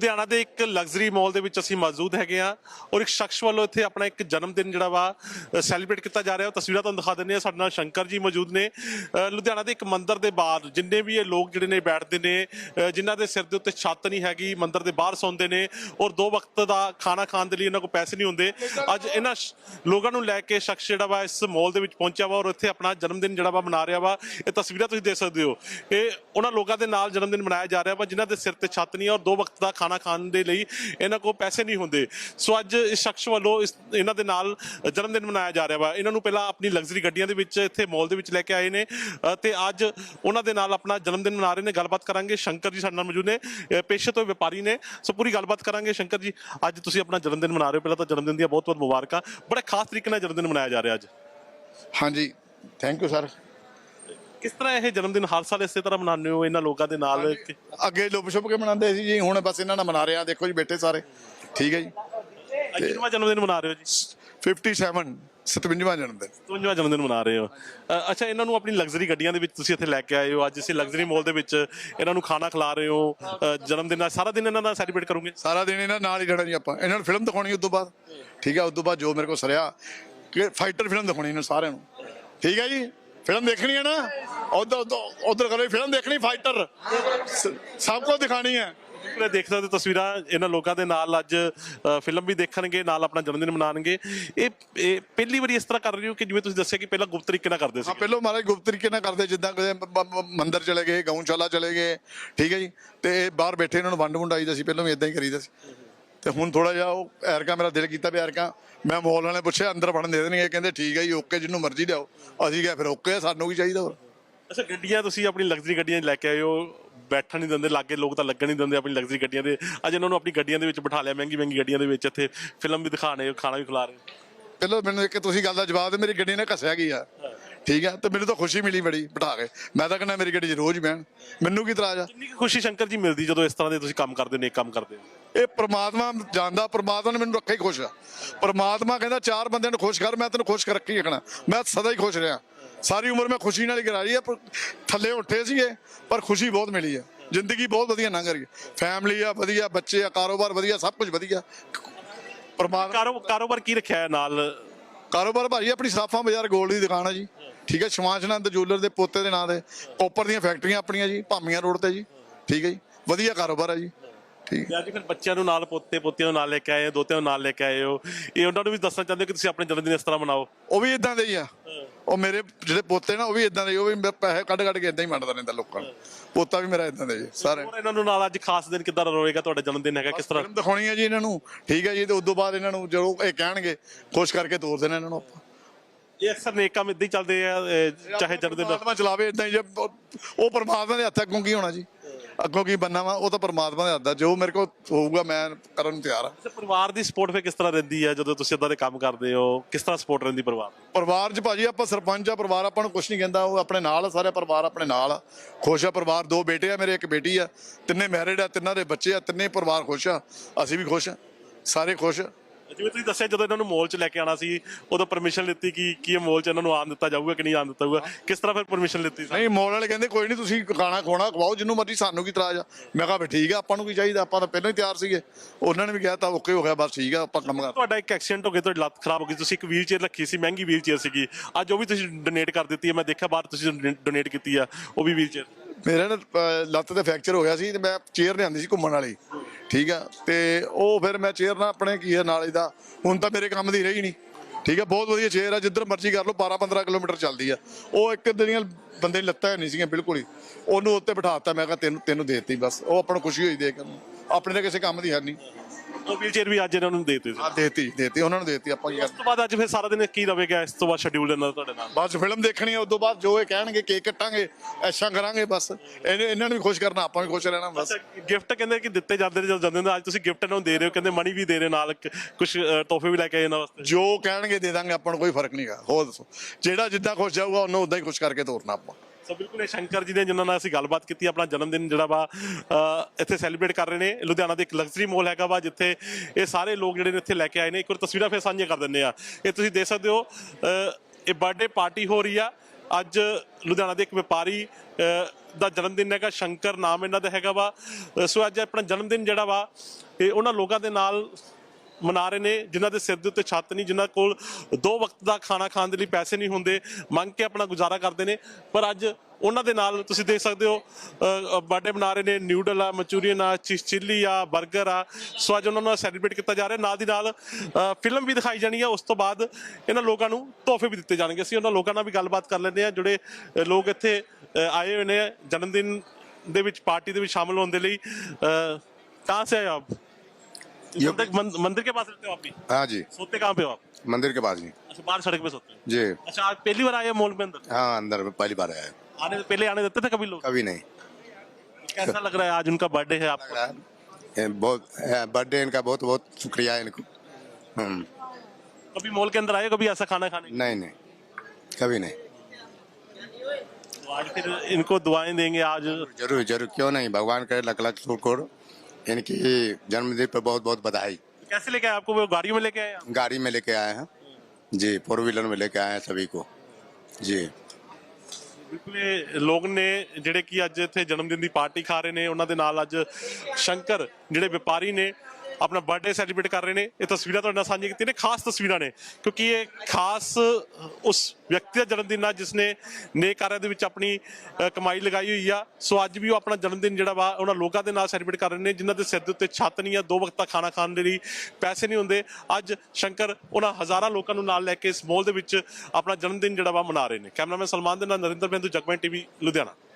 ਲੁਧਿਆਣਾ ਦੇ ਇੱਕ ਲਗਜ਼ਰੀ ਮਾਲ ਦੇ ਵਿੱਚ ਅਸੀਂ ਮੌਜੂਦ ਹੈਗੇ ਆ ਔਰ ਇੱਕ ਸ਼ਖਸ ਵੱਲੋਂ ਇੱਥੇ ਆਪਣਾ ਇੱਕ ਜਨਮ ਦਿਨ ਜਿਹੜਾ ਵਾ ਸੈਲੀਬ੍ਰੇਟ ਕੀਤਾ ਜਾ ਰਿਹਾ। ਉਹ ਤਸਵੀਰਾਂ ਤੁਹਾਨੂੰ ਦਿਖਾ ਦਿੰਦੇ ਆ ਸਾਡੇ ਨਾਲ ਸ਼ੰਕਰ ਜੀ ਮੌਜੂਦ ਨੇ। ਲੁਧਿਆਣਾ ਦੇ ਇੱਕ ਮੰਦਿਰ ਦੇ ਬਾਹਰ ਜਿੰਨੇ ਵੀ ਇਹ ਲੋਕ ਜਿਹੜੇ ਨੇ ਬੈਠਦੇ ਨੇ ਅ, ਜਿਨ੍ਹਾਂ ਦੇ ਸਿਰ ਦੇ ਉੱਤੇ ਛੱਤ ਨਹੀਂ ਹੈਗੀ ਮੰਦਿਰ ਦੇ ਬਾਹਰ ਸੌਂਦੇ ਨੇ ਔਰ ਦੋ ਵਕਤ ਦਾ ਖਾਣਾ ਖਾਣ ਦੇ ਲਈ ਇਹਨਾਂ ਕੋਲ ਪੈਸੇ ਨਹੀਂ ਹੁੰਦੇ। ਅੱਜ ਇਹਨਾਂ ਸ਼- ਲੋਕਾਂ ਨੂੰ ਲੈ ਕੇ ਸ਼ਖਸ ਜਿਹੜਾ ਵਾ ਇਸ ਮਾਲ ਦੇ ਵਿੱਚ ਪਹੁੰਚਿਆ ਵਾ ਔਰ ਇੱਥੇ ਆਪਣਾ ਜਨਮ ਦਿਨ ਜਿਹੜਾ ਵਾ ਮਨਾ ਰਿਹਾ ਵਾ। ਇਹ ਤਸਵੀਰਾਂ ਤੁਸੀਂ ਦੇਖ ਸਕਦੇ ਹੋ। ਇਹ ਉਹਨਾਂ ਲੋਕਾਂ ਦੇ ਨਾਲ ਜਨਮ ਦਿਨ ਮਨਾਇਆ ਜਾ ਰਿਹਾ ਵਾ ਜਿਨ੍ਹਾਂ ਦੇ ਸਿਰ ਤੇ ਛੱਤ ਨਹੀਂ ਔਰ ਦੋ ਵਕਤ ਦਾ ਖਾਣਾ ਖਾਣ ਦੇ ਲਈ ਇਹਨਾਂ ਕੋਲ ਪੈਸੇ ਨਹੀਂ ਹੁੰਦੇ। ਸੋ ਅੱਜ ਇਸ ਸ਼ਖਸ ਵੱਲੋਂ ਇਸ ਇਹਨਾਂ ਦੇ ਨਾਲ ਜਨਮ ਦਿਨ ਮਨਾਇਆ ਜਾ ਰਿਹਾ ਵਾ। ਇਹਨਾਂ ਨੂੰ ਪਹਿਲਾਂ ਆਪਣੀ ਲਗਜ਼ਰੀ ਗੱਡੀਆਂ ਦੇ ਵਿੱਚ ਇੱਥੇ ਮਾਲ ਦੇ ਵਿੱਚ ਲੈ ਕੇ ਆਏ ਨੇ। ਅ, ਤੇ ਅੱਜ ਉਹਨਾਂ ਦੇ ਨਾਲ ਆਪਣਾ ਜਨਮ ਦਿਨ ਮਨਾ ਰਹੇ ਨੇ। ਗੱਲਬਾਤ ਕਰਾਂਗੇ। ਸ਼ੰਕਰ ਜੀ ਸਾਡੇ ਨਾਲ ਮੌਜੂਦ ਨੇ। ਪੇਸ਼ੇ ਤੋਂ ਵਪਾਰੀ ਨੇ। ਸੋ ਪੂਰੀ ਗੱਲਬਾਤ ਕਰਾਂਗੇ। ਸ਼ੰਕਰ ਜੀ ਅੱਜ ਤੁਸੀਂ ਆਪਣਾ ਜਨਮ ਦਿਨ ਮਨਾ ਰਹੇ ਹੋ। ਪਹਿਲਾਂ ਤਾਂ ਜਨਮ ਦਿਨ ਦੀਆਂ ਬਹੁਤ ਬਹੁਤ ਮੁਬਾਰਕਾਂ। ਬੜੇ ਖਾਸ ਤਰੀਕੇ ਨਾਲ ਜਨਮ ਦਿਨ ਮਨਾਇਆ ਜਾ ਰਿਹਾ ਅੱਜ। ਹਾਂਜੀ। ਥੈਂਕ ਯੂ ਸਰ ਕਿਸ ਤਰ੍ਹਾਂ ਇਹ ਜਨਮ ਦਿਨ ਹਰ ਸਾਲ ਇਸੇ ਤਰ੍ਹਾਂ ਮਨਾਉਂਦੇ ਹੋ ਇਹਨਾਂ ਲੋਕਾਂ ਦੇ ਨਾਲ? ਕਿ- ਅੱਗੇ ਲੁੱਭ ਛੁਪ ਕੇ ਮਨਾਉਂਦੇ ਸੀ ਜੀ ਹੁਣ ਬਸ ਇਹਨਾਂ ਨਾਲ ਮਨਾ ਰਹੇ ਆ। ਦੇਖੋ ਜੀ ਬੈਠੇ ਸਾਰੇ। ਠੀਕ ਹੈ ਜੀ। ਅੱਜ ਜਨਮ ਦਿਨ ਮਨਾ ਰਹੇ ਹੋ ਜੀ? 57 57ਵਾਂ ਜਨਮ ਦਿਨ 55ਵਾਂ ਜਨਮ ਦਿਨ ਮਨਾ ਰਹੇ ਹੋ। ਅ, ਅੱਛਾ ਇਹਨਾਂ ਨੂੰ ਆਪਣੀ ਲਗਜ਼ਰੀ ਗੱਡੀਆਂ ਦੇ ਵਿੱਚ ਤੁਸੀਂ ਇੱਥੇ ਲੈ ਕੇ ਆਏ ਹੋ। ਅੱਜ ਇਸੇ ਲਗਜ਼ਰੀ ਮਾਲ ਦੇ ਵਿੱਚ ਇਹਨਾਂ ਨੂੰ ਖਾਣਾ ਖਿਲਾ ਰਹੇ ਹੋ। ਅ, ਜਨਮ ਦਿਨ ਦਾ ਸਾਰਾ ਦਿਨ ਇਹਨਾਂ ਦਾ ਸੈਲੀਬ੍ਰੇਟ ਕਰੋਗੇ? ਸਾਰਾ ਦਿਨ ਇਹਨਾਂ ਨਾਲ ਹੀ ਰਹਿਣਾ ਜੀ ਆਪਾਂ। ਇਹਨਾਂ ਨੂੰ ਫਿਲਮ ਦਿਖਾਉਣੀ ਉਸ ਤੋਂ ਬਾਅਦ। ਠੀਕ ਹੈ ਉਸ ਤੋਂ ਬਾਅਦ ਜੋ ਮੇਰੇ ਕੋਲ ਸਰਿਆ ਕਿ ਫਾਈਟਰ ਫਿਲਮ ਦਿਖਾਉਣੀ ਇਹਨਾਂ ਸਾਰਿਆਂ ਨੂੰ। ਠੀਕ ਹੈ ਜੀ। ਫਿਲਮ ਦੇਖਣੀ ਹੈ ਨਾ? ਉਧਰ ਉਧਰ ਕਰੋ ਫਿਲਮ ਦੇਖਣੀ ਫਾਈਟਰ ਸਭ ਕੁਝ ਦਿਖਾਣੀ ਹੈ। ਇਹ ਦੇਖ ਸਕਦੇ ਤਸਵੀਰਾਂ ਇਹਨਾਂ ਲੋਕਾਂ ਦੇ ਨਾਲ ਅੱਜ ਫਿਲਮ ਵੀ ਦੇਖਣਗੇ ਨਾਲ ਆਪਣਾ ਜਨਮ ਦਿਨ ਮਨਾਣਗੇ। ਇਹ ਇਹ ਪਹਿਲੀ ਵਾਰੀ ਇਸ ਤਰ੍ਹਾਂ ਕਰ ਰਹੇ ਹੋ ਕਿ ਜਿਵੇਂ ਤੁਸੀਂ ਦੱਸਿਆ ਕਿ ਪਹਿਲਾਂ ਗੁਪਤ ਤਰੀਕੇ ਨਾਲ ਕਰਦੇ ਸੀ ਹਾਂ ਪਹਿਲੋਂ ਮਹਾਰਾਜ ਗੁਪਤ ਤਰੀਕੇ ਨਾਲ ਕਰਦੇ ਜਿੱਦਾਂ ਕਦੇ ਮੰਦਿਰ ਚਲੇ ਗਏ ਗਊਸ਼ਾਲਾ ਚਲੇ ਗਏ ਠੀਕ ਹੈ ਜੀ? ਤੇ ਬਾਹਰ ਬੈਠੇ ਇਹਨਾਂ ਨੂੰ ਵੰਡ ਵੰਡਾਈਦਾ ਸੀ ਪਹਿਲਾਂ ਵੀ ਇਦਾਂ ਹੀ ਕਰੀਦਾ ਸੀ। ਤੇ ਹੁਣ ਥੋੜਾ ਜਿਹਾ ਉਹ ਐਰਕਾ ਮੇਰਾ ਦਿਲ ਕੀਤਾ ਵੀ ਐਰਕਾ ਮੈਂ ਮੋਲ ਵਾਲੇ ਪੁੱਛਿਆ ਅੰਦਰ ਵੜਨ ਦੇ ਦੇਣਗੇ ਕਹਿੰਦੇ ਠੀਕ ਹੈ ਜੀ ਓਕੇ ਜਿੰਨੂੰ ਮਰਜ਼ੀ ਲਿਆਓ। ਅਸੀਂ ਕਿਹਾ ਫਿਰ ਓਕੇ ਸਾਨੂੰ ਕੀ ਚਾਹੀਦਾ ਹੋਰ? ਅੱਛਾ ਗੱਡੀਆਂ ਤੁਸੀਂ ਆਪਣੀ ਲਗਜ਼ਰੀ ਗੱਡੀਆਂ ਲੈ ਕੇ ਆਏ ਹੋ ਬੈਠਣ ਨਹੀਂ ਦਿੰਦੇ ਲਾਗੇ ਲੋਕ ਤਾਂ ਲੱਗਣ ਨਹੀਂ ਦਿੰਦੇ ਆਪਣੀ ਲਗਜ਼ਰੀ ਗੱਡੀਆਂ ਦੇ। ਅੱਜ ਇਹਨਾਂ ਨੂੰ ਆਪਣੀ ਗੱਡੀਆਂ ਦੇ ਵਿੱਚ ਬਿਠਾ ਲਿਆ ਮਹਿੰਗੀ ਮਹਿੰਗੀ ਗੱਡੀਆਂ ਦੇ ਵਿੱਚ ਇੱਥੇ ਫਿਲਮ ਵੀ ਦਿਖਾਣੇ ਖਾਣਾ ਵੀ ਖਿਲਾ ਰਹੇ ਪਹਿਲਾਂ ਮੈਨੂੰ ਇੱਕ ਤੁਸੀਂ ਗੱਲ ਦਾ ਜਵਾਬ ਦੇ ਮੇਰੀ ਗੱਡੀ ਨੇ ਘਸਿਆ ਕੀ ਆ? ਠੀਕ ਹੈ? ਤੇ ਮੈਨੂੰ ਤਾਂ ਖੁਸ਼ੀ ਮਿਲੀ ਬੜੀ ਬਿਠਾ ਕੇ। ਮੈਂ ਤਾਂ ਕਹਿੰਦਾ ਮੇਰੀ ਗੱਡੀ 'ਚ ਰੋਜ਼ ਬਹਿਣ। ਮੈਨੂੰ ਕੀ ਇਤਰਾਜ਼ ਆ? ਕਿੰਨੀ ਕੁ ਖੁਸ਼ੀ ਸ਼ੰਕਰ ਜੀ ਮਿਲਦੀ ਜਦੋਂ ਇਸ ਤਰ੍ਹਾਂ ਦੇ ਤੁਸੀਂ ਕੰਮ ਕਰਦੇ ਹੋ ਨੇਕ ਕੰਮ ਕਰਦੇ ਹੋ? ਇਹ ਪ੍ਰਮਾਤਮਾ ਜਾਣਦਾ ਪ੍ਰਮਾਤਮਾ ਨੇ ਮੈਨੂੰ ਰੱਖਿਆ ਹੀ ਖੁਸ਼ ਆ। ਪ੍ਰਮਾਤਮਾ ਕਹਿੰਦਾ ਚਾਰ ਬੰਦਿਆਂ ਨੂੰ ਖੁਸ਼ ਕਰ ਮੈਂ ਤੈਨੂੰ ਖੁਸ਼ ਕਰ ਰੱਖੀ ਰੱਖਣਾ। ਮੈਂ ਸਦਾ ਹੀ ਖੁਸ਼ ਰਿਹਾ। ਸਾਰੀ ਉਮਰ ਮੈਂ ਖੁਸ਼ੀ ਨਾਲ ਹੀ ਗੁਜ਼ਾਰੀ ਆ ਪਰ ਥੱਲੇ ਉੱਠੇ ਸੀਗੇ ਪਰ ਖੁਸ਼ੀ ਬਹੁਤ ਮਿਲੀ ਆ। ਜ਼ਿੰਦਗੀ ਬਹੁਤ ਵਧੀਆ ਲੰਘ ਰਹੀ ਹੈ ਫੈਮਿਲੀ ਆ ਵਧੀਆ ਬੱਚੇ ਆ ਕਾਰੋਬਾਰ ਵਧੀਆ ਸਭ ਕੁਝ ਵਧੀਆ। ਪ੍ਰਮਾਤਮਾ ਕਾਰੋ ਕਾਰੋਬਾਰ ਕੀ ਰੱਖਿਆ ਹੈ ਨਾਲ? ਕਾਰੋਬਾਰ ਭਾਜੀ ਆਪਣੀ ਸਰਾਫਾਂ ਬਾਜ਼ਾਰ ਗੋਲਡ ਦੀ ਦੁਕਾਨ ਆ ਜੀ। ਠੀਕ ਹੈ ਸ਼ਮਾਸ਼ਨੰਦ ਜੂਲਰ ਦੇ ਪੋਤੇ ਦੇ ਨਾਂ ਦੇ ਕੋਪਰ ਦੀਆਂ ਫੈਕਟਰੀਆਂ ਆਪਣੀਆਂ ਜੀ ਭਾਮੀਆਂ ਰੋਡ ਤੇ ਜੀ ਠੀਕ ਹੈ ਜੀ ਵਧੀਆ ਕਾਰੋਬਾਰ ਆ ਜੀ ਠੀਕ ਤੇ ਅੱਜ ਫਿਰ ਬੱਚਿਆਂ ਨੂੰ ਨਾਲ ਪੋਤੇ ਪੋਤੀਆਂ ਨੂੰ ਨਾਲ ਲੈ ਕੇ ਆਏ ਹੋ ਦੋਤਿਆਂ ਨੂੰ ਨਾਲ ਲੈ ਕੇ ਆਏ ਹੋ। ਇਹ ਉਹਨਾਂ ਨੂੰ ਵੀ ਦੱਸਣਾ ਚਾਹੁੰਦੇ ਹੋ ਕਿ ਤੁਸੀਂ ਆਪਣੇ ਜਨਮ ਦਿਨ ਇਸ ਤਰ੍ਹਾਂ ਮਨਾਓ। ਉਹ ਵੀ ਇਦਾਂ ਦੇ ਹੀ ਆ। ਉਹ ਮੇਰੇ ਜਿਹੜੇ ਪੋਤੇ ਨਾ ਉਹ ਵੀ ਇਦਾਂ ਦੇ ਹੀ, ਉਹ ਵੀ ਮੇਰੇ ਪੈਸੇ ਕੱਢ ਕੱਢ ਕੇ ਇਦਾਂ ਹੀ ਵੰਡਦਾ ਰਹਿੰਦਾ ਲੋਕਾਂ ਨੂੰ। ਪੋਤਾ ਵੀ ਮੇਰਾ ਇਦਾਂ ਦਾ ਹੀ ਆ, ਸਾਰੇ। ਹੋਰ ਇਹਨਾਂ ਨੂੰ ਨਾਲ ਅੱਜ ਖਾਸ ਦਿਨ ਕਿੱਦਾਂ ਦਾ ਰਹੇਗਾ ਤੁਹਾਡਾ ਜਨਮ ਦਿਨ ਹੈਗਾ ਕਿਸ ਤਰ੍ਹਾਂ? ਫਿਲਮ ਦਿਖਾਉਣੀ ਹੈ ਜੀ ਇਹਨਾਂ ਨੂੰ ਠੀਕ ਹੈ ਜੀ ਤੇ ਉਸ ਤੋਂ ਬਾਅਦ ਇਹਨਾਂ ਨੂੰ ਜਦੋਂ ਇਹ ਕਹਿਣਗੇ ਖੁਸ਼ ਕਰਕੇ ਤੋਰ ਦੇਣਾ ਇਹਨਾਂ ਨੂੰ ਆਪਾਂ। ਇਹ ਅਕਸਰ ਨੇਕ ਇਦਾਂ ਹੀ ਚੱਲਦੇ ਆ ਅਹ, ਚਾਹੇ ਜਨਮ ਦਿਨ ਪਰਮਾਤਮਾ ਚਲਾਵੇ ਇਦਾਂ ਹੀ ਜੇ ਉਹ- ਉਹ ਪਰਮਾਤਮਾ ਦੇ ਹੱਥ ਅੱਗੋਂ ਕੀ ਹੋਣਾ ਜੀ? ਅੱਗੋਂ ਕੀ ਬੰਨਾ ਵਾ ਉਹ ਤਾਂ ਪਰਮਾਤਮਾ ਦੇ ਹੱਥ ਜੋ ਮੇਰੇ ਕੋਲ ਹੋਊਗਾ ਮੈਂ ਕਰਨ ਨੂੰ ਤਿਆਰ ਆ। ਪਰਿਵਾਰ ਦੀ ਸਪੋਰਟ ਫਿਰ ਕਿਸ ਤਰ੍ਹਾਂ ਰਹਿੰਦੀ ਆ ਜਦੋਂ ਤੁਸੀਂ ਇਦਾਂ ਦੇ ਕੰਮ ਕਰਦੇ ਹੋ? ਕਿਸ ਤਰ੍ਹਾਂ ਸਪੋਰਟ ਰਹਿੰਦੀ ਪਰਿਵਾਰ ਦੀ? ਪਰਿਵਾਰ 'ਚ ਭਾਜੀ ਆਪਾਂ ਸਰਪੰਚ ਆ ਪਰਿਵਾਰ ਆਪਾਂ ਨੂੰ ਕੁਝ ਨਹੀਂ ਕਹਿੰਦਾ ਉਹ ਆਪਣੇ ਨਾਲ ਆ, ਸਾਰੇ ਪਰਿਵਾਰ ਆਪਣੇ ਨਾਲ ਆ। ਖੁਸ਼ ਆ ਪਰਿਵਾਰ ਦੋ ਬੇਟੇ ਆ ਮੇਰੇ ਇੱਕ ਬੇਟੀ ਆ। ਤਿੰਨੇ ਮੈਰਿਡ ਆ ਤਿੰਨਾਂ ਦੇ ਬੱਚੇ ਆ ਤਿੰਨੇ ਪਰਿਵਾਰ ਖੁਸ਼ ਆ ਅਸੀਂ ਵੀ ਖੁਸ਼ ਆ ਸਾਰੇ ਖੁਸ਼ ਆ। ਜਿਵੇਂ ਤੁਸੀਂ ਦੱਸਿਆ ਜਦੋਂ ਇਹਨਾਂ ਨੂੰ ਮਾਲ 'ਚ ਲੈ ਕੇ ਆਣਾ ਸੀ ਉਦੋਂ ਪਰਮਿਸ਼ਨ ਲਿੱਤੀ ਕਿ ਕੀ ਇਹ ਮਾਲ 'ਚ ਇਹਨਾਂ ਨੂੰ ਆਉਣ ਦਿੱਤਾ ਜਾਊਗਾ ਕਿ ਨਹੀਂ ਆਉਣ ਦਿੱਤਾ ਜਾਊਗਾ? ਕਿਸ ਤਰ੍ਹਾਂ ਫਿਰ ਪਰਮਿਸ਼ਨ ਲਿੱਤੀ ਸੀ ਨਹੀਂ ਮੋਲ ਵਾਲੇ ਕਹਿੰਦੇ ਕੋਈ ਨਹੀਂ ਤੁਸੀਂ ਖਾਣਾ ਖਵਾਉਣਾ ਖਵਾਓ ਜਿੰਨੂੰ ਮਰਜ਼ੀ ਸਾਨੂੰ ਕੀ ਇਤਰਾਜ਼ ਆ? ਮੈਂ ਕਿਹਾ ਵੀ ਠੀਕ ਆ ਆਪਾਂ ਨੂੰ ਕੀ ਚਾਹੀਦਾ? ਆਪਾਂ ਤਾਂ ਪਹਿਲਾਂ ਹੀ ਤਿਆਰ ਸੀਗੇ। ਉਹਨਾਂ ਨੇ ਵੀ ਕਿਹਾ ਤਾਂ ਓਕੇ ਹੋ ਗਿਆ ਬਸ ਠੀਕ ਆ ਆਪਾਂ ਕੰਮ ਕਰ ਤੁਹਾਡਾ ਇੱਕ ਐਕਸੀਡੈਂਟ ਹੋ ਗਿਆ ਤੁਹਾਡੀ ਲੱਤ ਖਰਾਬ ਹੋ ਗਈ ਤੁਸੀਂ ਇੱਕ ਵੀਲ ਚੇਅਰ ਰੱਖੀ ਸੀ ਮਹਿੰਗੀ ਵੀਲ ਚੇਅਰ ਸੀਗੀ। ਅੱਜ ਉਹ ਵੀ ਤੁਸੀਂ ਡੋਨੇਟ ਕਰ ਦਿੱਤੀ ਹੈ ਮੈਂ ਦੇਖਿਆ ਬਾਹਰ ਤੁਸੀਂ ਡੋਨੇਟ ਕੀਤੀ ਆ ਉਹ ਵੀ ਵੀਲ ਚੇਅਰ ਮੇਰੇ ਨਾ ਅਹ, ਲੱਤ ਤੇ ਫ੍ਰੈਕਚਰ ਹੋ ਗਿਆ ਸੀ ਤੇ ਮੈਂ ਚੇਅਰ ਲਿਆਂਦੀ ਸੀ ਘੁੰਮਣ ਵਾਲੀ। ਠੀਕ ਆ? ਤੇ ਉਹ ਫਿਰ ਮੈਂ ਚੇਅਰ ਨਾ ਆਪਣੇ ਕੀ ਹੈ ਨਾਲੇ ਦਾ ਹੁਣ ਤਾਂ ਮੇਰੇ ਕੰਮ ਦੀ ਰਹੀ ਨਹੀਂ। ਠੀਕ ਆ? ਬਹੁਤ ਵਧੀਆ ਚੇਅਰ ਆ ਜਿੱਧਰ ਮਰਜ਼ੀ ਕਰ ਲਓ 12 15 ਕਿਲੋਮੀਟਰ ਚੱਲਦੀ ਆ। ਉਹ ਇੱਕ ਦਿਨੀਆਂ ਬੰਦੇ ਦੀ ਲੱਤਾਂ ਨਹੀਂ ਸੀਗੀਆਂ ਬਿਲਕੁਲ ਹੀ। ਉਹਨੂੰ ਉੱਤੇ ਬਿਠਾਤਾ ਮੈਂ ਕਿਹਾ ਤੈਨੂੰ ਤੈਨੂੰ ਦੇਤੀ ਬਸ। ਉਹ ਆਪਾਂ ਨੂੰ ਖੁਸ਼ੀ ਹੋਈ ਦੇਖ ਕੇ। ਆਪਣੇ ਤਾਂ ਕਿਸੇ ਕੰਮ ਦੀ ਹੈ ਨਹੀਂ। ਉਹ ਵੀਲ ਚੇਅਰ ਵੀ ਅੱਜ ਇਹਨਾਂ ਨੂੰ ਦਿੱਤੀ ਸੀ। ਆ ਦੇਤੀ ਦੇਤੀ ਉਹਨਾਂ ਨੂੰ ਦੇਤੀ ਆਪਾਂ ਕੀ ਉਸ ਤੋਂ ਬਾਅਦ ਅੱਜ ਫਿਰ ਸਾਰਾ ਦਿਨ ਕੀ ਰਵੇਗਾ ਇਸ ਤੋਂ ਬਾਅਦ ਸ਼ਡਿਊਲ ਇਹਨਾਂ ਦਾ ਤੁਹਾਡੇ ਨਾਲ? ਬਸ ਫਿਲਮ ਦੇਖਣੀ ਆ ਉਸ ਤੋਂ ਬਾਅਦ ਜੋ ਇਹ ਕਹਿਣਗੇ ਕੇਕ ਕੱਟਾਂਗੇ ਐਸ਼ਾਂ ਕਰਾਂਗੇ ਬਸ। ਇਹਨੇ- ਇਹਨਾਂ ਨੂੰ ਵੀ ਖੁਸ਼ ਕਰਨਾ ਆਪਾਂ ਵੀ ਖੁਸ਼ ਰਹਿਣਾ ਬਸ। ਗਿਫਟ ਕਹਿੰਦੇ ਕਿ ਦਿੱਤੇ ਜਾਂਦੇ ਨੇ ਜਦੋਂ ਜਾਂਦੇ ਨੇ ਅੱਜ ਤੁਸੀਂ ਗਿਫਟ ਇਹਨਾਂ ਨੂੰ ਦੇ ਰਹੇ ਹੋ ਕਹਿੰਦੇ ਮਨੀ ਵੀ ਦੇ ਰਹੇ ਹੋ ਨਾਲ ਕੁਝ ਤੋਹਫੇ ਵੀ ਲੈ ਕੇ ਆਏ ਇਹਨਾਂ ਵਾਸਤੇ। ਜੋ ਕਹਿਣਗੇ ਦੇ ਦਾਂਗੇ ਆਪਾਂ ਨੂੰ ਕੋਈ ਫ਼ਰਕ ਨਹੀਂਗਾ ਹੋਰ ਦੱਸੋ ਜਿਹੜਾ ਜਿੱਦਾਂ ਖੁਸ਼ ਜਾਊਗਾ ਉਹਨੂੰ ਉਦਾਂ ਹੀ ਖੁਸ਼ ਕਰਕੇ ਤੋਰਨਾ ਆਪਾਂ। ਸੋ ਬਿਲਕੁਲ ਇਹ ਸ਼ੰਕਰ ਜੀ ਨੇ ਜਿਨ੍ਹਾਂ ਨਾਲ ਅਸੀਂ ਗੱਲਬਾਤ ਕੀਤੀ ਆਪਣਾ ਜਨਮ ਦਿਨ ਜਿਹੜਾ ਵਾ ਅ, ਇੱਥੇ ਸੈਲੀਬ੍ਰੇਟ ਕਰ ਰਹੇ ਨੇ। ਲੁਧਿਆਣਾ ਦੇ ਇੱਕ ਲਗਜ਼ਰੀ ਮੋਲ ਹੈਗਾ ਵਾ ਜਿੱਥੇ ਇਹ ਸਾਰੇ ਲੋਕ ਜਿਹੜੇ ਨੇ ਇੱਥੇ ਲੈ ਕੇ ਆਏ ਨੇ। ਇੱਕ ਵਾਰ ਤਸਵੀਰਾਂ ਫਿਰ ਸਾਂਝੀਆਂ ਕਰ ਦਿੰਦੇ ਆ ਇਹ ਤੁਸੀਂ ਦੇਖ ਸਕਦੇ ਹੋ ਅ, ਇਹ ਬਰਥਡੇ ਪਾਰਟੀ ਹੋ ਰਹੀ ਆ। ਅੱਜ ਲੁਧਿਆਣਾ ਦੇ ਇੱਕ ਵਪਾਰੀ ਅ, ਦਾ ਜਨਮ ਦਿਨ ਹੈਗਾ। ਸ਼ੰਕਰ ਨਾਮ ਇਹਨਾਂ ਦਾ ਹੈਗਾ ਵਾ। ਅ, ਸੋ ਅੱਜ ਆਪਣਾ ਜਨਮ ਦਿਨ ਜਿਹੜਾ ਵਾ ਇਹ ਉਹਨਾਂ ਲੋਕਾਂ ਦੇ ਨਾਲ ਮਨਾ ਰਹੇ ਨੇ, ਜਿਨ੍ਹਾਂ ਦੇ ਸਿਰ ਦੇ ਉੱਤੇ ਛੱਤ ਨਹੀਂ, ਜਿਨ੍ਹਾਂ ਕੋਲ ਦੋ ਵਕਤ ਦਾ ਖਾਣਾ ਖਾਣ ਦੇ ਲਈ ਪੈਸੇ ਨਹੀਂ ਹੁੰਦੇ, ਮੰਗ ਕੇ ਆਪਣਾ ਗੁਜ਼ਾਰਾ ਕਰਦੇ ਨੇ। ਪਰ ਅੱਜ ਉਹਨਾਂ ਦੇ ਨਾਲ ਤੁਸੀਂ ਦੇਖ ਸਕਦੇ ਹੋ ਬਰਥਡੇ ਮਨਾ ਰਹੇ ਨੇ, ਨਿਊਡਲ ਆ ਮਚੂਰੀਅਨ ਆ ਚਿ- ਚਿੱਲੀ ਆ 버ਗਰ ਆ। ਸੋ ਅੱਜ ਉਹਨਾਂ ਨੂੰ ਸੈਲੀਬ੍ਰੇਟ ਕੀਤਾ ਜਾ ਰਿਹਾ। ਨਾਲ ਦੀ ਨਾਲ ਫਿਲਮ ਵੀ ਦਿਖਾਈ ਜਾਣੀ ਆ। ਉਸ ਤੋਂ ਬਾਅਦ ਇਹਨਾਂ ਲੋਕਾਂ ਨੂੰ ਤੋਹਫੇ ਵੀ ਦਿੱਤੇ ਜਾਣਗੇ। ਅਸੀਂ ਉਹਨਾਂ ਲੋਕਾਂ ਨਾਲ ਵੀ ਗੱਲਬਾਤ ਕਰ ਲੈਂਦੇ ਆ ਜਿਹੜੇ ਲੋਕ ਇੱਥੇ ਆਏ ਹੋਏ ਨੇ। ਜਨਮ ਦਿਨ ਦੇ ਵਿੱਚ, ਪਾਰਟੀ ਦੇ ਵਿੱਚ ਸ਼ਾਮਲ ਹੋਣ ਦੇ ਲਈ ਕਹਾਂ ਸੇ ਆਏ ਆਪ? मंदिर मंद- मंदिर के पास रहते हो आप भी? हाँ जी। सोते कहाँ पे हो आप? मंदिर के पास ही। अच्छा बाहर सड़क पे सोते हो? जी। अच्छा आज पहली बार आए मॉल में अंदर? हाँ अंदर में पहली बार आया है। आने पहले आने देते थे कभी लोग? कभी नहीं। कैसा लग रहा है आज उनका बर्थडे है आपका? रहा है बहुत बर्थडे इनका बहुत बहुत शुक्रिया है इनको। हम्म, कभी मॉल के अंदर आए कभी ऐसा खाना खाने? नहीं नहीं। कभी नहीं। तो आज फिर इनको दुआएँ देंगे आज? ज़रूर ज़रूर। क्यों नहीं? भगवान करे लक लक शुक्र। इनकी जन्मदिन पर बहुत बहुत बधाई कैसे लेके आए आपको वो गाड़ियों में लेके आए आप? गाड़ी में लेके आए हैं जी फोर व्हीलर में लेके आए हैं सभी को जी ਬਿਲਕੁਲ ਇਹ ਲੋਕ ਨੇ ਜਿਹੜੇ ਕਿ ਅੱਜ ਇੱਥੇ ਜਨਮ ਦਿਨ ਦੀ ਪਾਰਟੀ ਖਾ ਰਹੇ ਨੇ ਉਹਨਾਂ ਦੇ ਨਾਲ ਅੱਜ ਸ਼ੰਕਰ ਜਿਹੜੇ ਵਪਾਰੀ ਨੇ ਆਪਣਾ ਬਰਥਡੇ ਸੈਲੀਬ੍ਰੇਟ ਕਰ ਰਹੇ ਨੇ। ਇਹ ਤਸਵੀਰਾਂ ਤੁਹਾਡੇ ਨਾਲ ਸਾਂਝੀਆਂ ਕੀਤੀਆਂ ਨੇ, ਖਾਸ ਤਸਵੀਰਾਂ ਨੇ। ਕਿਉਂਕਿ ਇਹ ਖਾਸ ਉਸ ਵਿਅਕਤੀ ਦਾ ਜਨਮ ਦਿਨ ਆ ਜਿਸ ਨੇ ਨੇਕ ਕਾਰਿਆਂ ਦੇ ਵਿੱਚ ਆਪਣੀ ਕਮਾਈ ਲਗਾਈ ਹੋਈ ਆ। ਸੋ ਅੱਜ ਵੀ ਉਹ ਆਪਣਾ ਜਨਮ ਦਿਨ ਜਿਹੜਾ ਵਾ, ਉਹਨਾਂ ਲੋਕਾਂ ਦੇ ਨਾਲ ਸੈਲੀਬ੍ਰੇਟ ਕਰ ਰਹੇ ਨੇ, ਜਿਨ੍ਹਾਂ ਦੇ ਸਿਰ ਦੇ ਉੱਤੇ ਛੱਤ ਨਹੀਂ ਆ, ਦੋ ਵਕਤ ਦਾ ਖਾਣਾ ਖਾਣ ਦੇ ਲਈ ਪੈਸੇ ਨਹੀਂ ਹੁੰਦੇ। ਅੱਜ ਸ਼ੰਕਰ ਉਹਨਾਂ ਹਜ਼ਾਰਾਂ ਲੋਕਾਂ ਨੂੰ ਨਾਲ ਲੈ ਕੇ ਇਸ ਮੋਲ ਦੇ ਵਿੱਚ ਆਪਣਾ ਜਨਮ ਦਿਨ ਜਿਹੜਾ ਵਾ ਮਨਾ ਰਹੇ ਨੇ। ਕੈਮਰਾਮੈਨ ਸਲਮਾਨ ਦੇ ਨਾਲ ਨਰਿੰਦਰ ਬਿੰਦੂ, ਜਗਮੈਨ ਟੀਵੀ, ਲੁਧਿਆਣਾ।